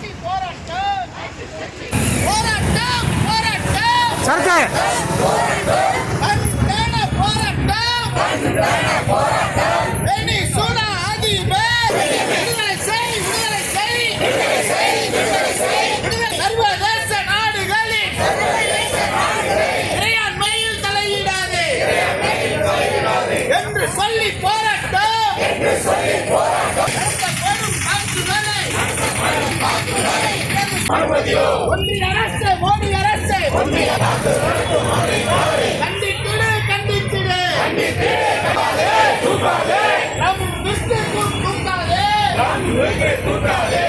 கட்சி போராட்டம் போராட்டம் போராட்டம் சரக்கு. கண்டன போராட்டம் வெனிசுலா அதிபர் விடுதலை செய் விடுதலை செய் விடுதலை- சர்வதேச நாடுகளின் இறையாண்மையில் தலையிடாதே என்று சொல்லி போராட்டம். ஒன்றிய அரசு மோடி அரசு. கண்டித்திடு கண்டித்திடு. நம் விட்டு தூக்காதே தூக்காதே.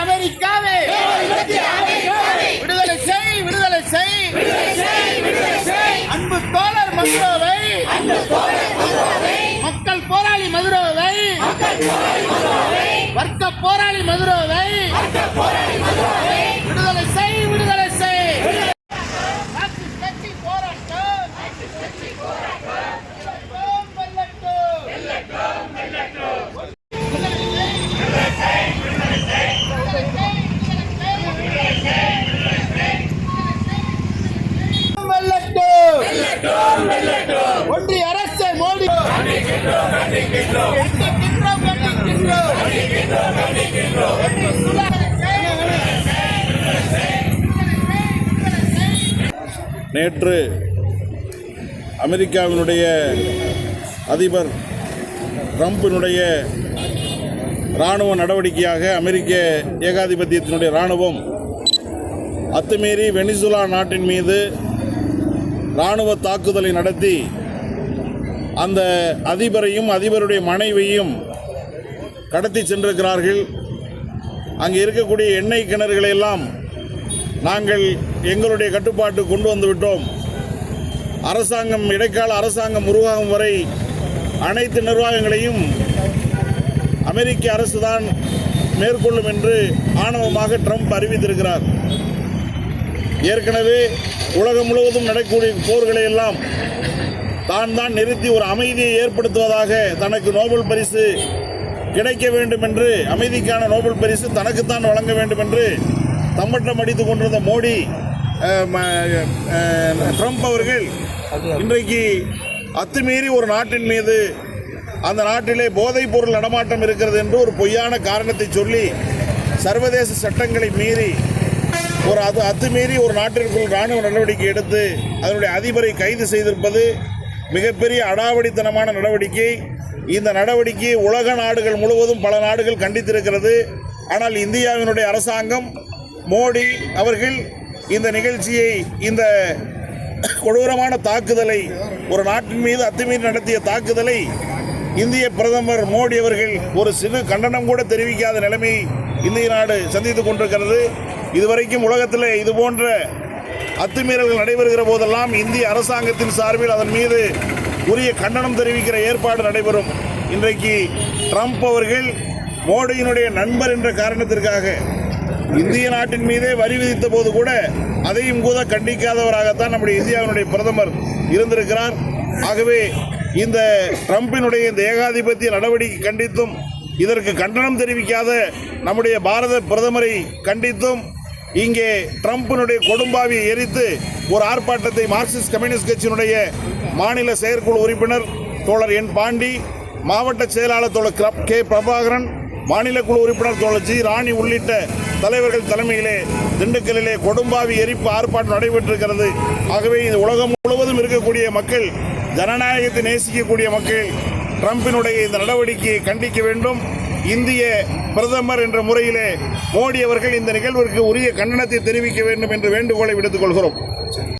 அமெரிக்காவே. விடுதலை செய் விடுதலை செய். அன்பு தோழர் மதுரோவை வர்க்க போராளி மதுரோவை விடுதலை செய் விடுதலை செய் மார்க்சிஸ்ட் கட்சி போராட்டம் வெல்லட்டும், வெல்லட்டும். விடுதலை செய். விடுதலை செய், விடுதலை செய். வெல்லட்டும். ஒன்றிய அரசு மோடி கண்டிக்கின்றோம், கண்டிக்கின்றோம். வெனிசுலா நேற்று அமெரிக்காவினுடைய அதிபர் ட்ரம்பினுடைய இராணுவ நடவடிக்கையாக அமெரிக்க ஏகாதிபத்தியத்தினுடைய இராணுவம் அத்துமீறி வெனிசுலா நாட்டின் மீது இராணுவ தாக்குதலை நடத்தி அந்த அதிபரையும் அதிபருடைய மனைவியையும் கடத்தி சென்றிருக்கிறார்கள். அங்கே இருக்கக்கூடிய எண்ணெய் கிணறுகளை எல்லாம் நாங்கள் எங்களுடைய கட்டுப்பாட்டு கொண்டு வந்துவிட்டோம் அரசாங்கம் இடைக்கால அரசாங்கம் உருவாகும் வரை அனைத்து நிர்வாகங்களையும் அமெரிக்க அரசு தான் மேற்கொள்ளும் என்று ஆணவமாக ட்ரம்ப் அறிவித்திருக்கிறார். ஏற்கனவே உலகம் முழுவதும் நடக்கக்கூடிய போர்களை எல்லாம் தான் தான் நிறுத்தி ஒரு அமைதியை ஏற்படுத்துவதாக தனக்கு நோபல் பரிசு கிடைக்க வேண்டும் என்று அமைதிக்கான நோபல் பரிசு தனக்குத்தான் வழங்க வேண்டும் என்று தம்மட்டம் அடித்து கொண்டிருந்த மோடி ட்ரம்ப் அவர்கள் இன்றைக்கு அத்துமீறி ஒரு நாட்டின் மீது அந்த நாட்டிலே போதைப் பொருள் நடமாட்டம் இருக்கிறது என்று ஒரு பொய்யான காரணத்தை சொல்லி சர்வதேச சட்டங்களை மீறி ஒரு அது அத்துமீறி ஒரு நாட்டிற்குள் ராணுவ நடவடிக்கை எடுத்து அதனுடைய அதிபரை கைது செய்திருப்பது மிகப்பெரிய அடாவடித்தனமான நடவடிக்கை. இந்த நடவடிக்கையை உலக நாடுகள் முழுவதும் பல நாடுகள் கண்டித்திருக்கிறது. ஆனால் இந்தியாவினுடைய அரசாங்கம் மோடி அவர்கள் இந்த நிகழ்ச்சியை இந்த கொடூரமான தாக்குதலை ஒரு நாட்டின் மீது அத்துமீறி நடத்திய தாக்குதலை இந்திய பிரதமர் மோடி அவர்கள் ஒரு சிறு கண்டனம் கூட தெரிவிக்காத நிலைமை இந்திய நாடு சந்தித்துக் கொண்டிருக்கிறது. இதுவரைக்கும் உலகத்தில் இது போன்ற அத்துமீறல்கள் நடைபெறுகிற போதெல்லாம் இந்திய அரசாங்கத்தின் சார்பில் அதன் மீது உரிய கண்டனம் தெரிவிக்கிற ஏற்பாடு நடைபெறும். இன்றைக்கு ட்ரம்ப் அவர்கள் மோடியினுடைய நண்பர் என்ற காரணத்திற்காக இந்திய நாட்டின் மீதே வரி விதித்த போது கூட அதையும் கூட கண்டிக்காதவராகத்தான் நம்முடைய இந்தியாவினுடைய பிரதமர் இருந்திருக்கிறார். ஆகவே இந்த ட்ரம்பினுடைய இந்த ஏகாதிபத்திய நடவடிக்கை கண்டித்தும் இதற்கு கண்டனம் தெரிவிக்காத நம்முடைய பாரத பிரதமரை கண்டித்தும் இங்கே ட்ரம்பினுடைய கொடும்பாவியை எரித்து ஒரு ஆர்ப்பாட்டத்தை மார்க்சிஸ்ட் கம்யூனிஸ்ட் கட்சியினுடைய மாநில செயற்குழு உறுப்பினர் தோழர் என் பாண்டி மாவட்ட செயலாளர் தோழர் கிரப் கே பிரபாகரன் மாநில குழு உறுப்பினர் தோழர் ஜி ராணி உள்ளிட்ட தலைவர்கள் தலைமையிலே திண்டுக்கல்லிலே கொடும்பாவி எரிப்பு ஆர்ப்பாட்டம் நடைபெற்றிருக்கிறது. ஆகவே இந்த உலகம் முழுவதும் இருக்கக்கூடிய மக்கள் ஜனநாயகத்தை நேசிக்கக்கூடிய மக்கள் ட்ரம்பினுடைய இந்த நடவடிக்கையை கண்டிக்க வேண்டும். இந்திய பிரதமர் என்ற முறையிலே மோடி அவர்கள் இந்த நிகழ்விற்கு உரிய கண்டனத்தை தெரிவிக்க வேண்டும் என்று வேண்டுகோளை விடுத்துக் கொள்கிறோம்.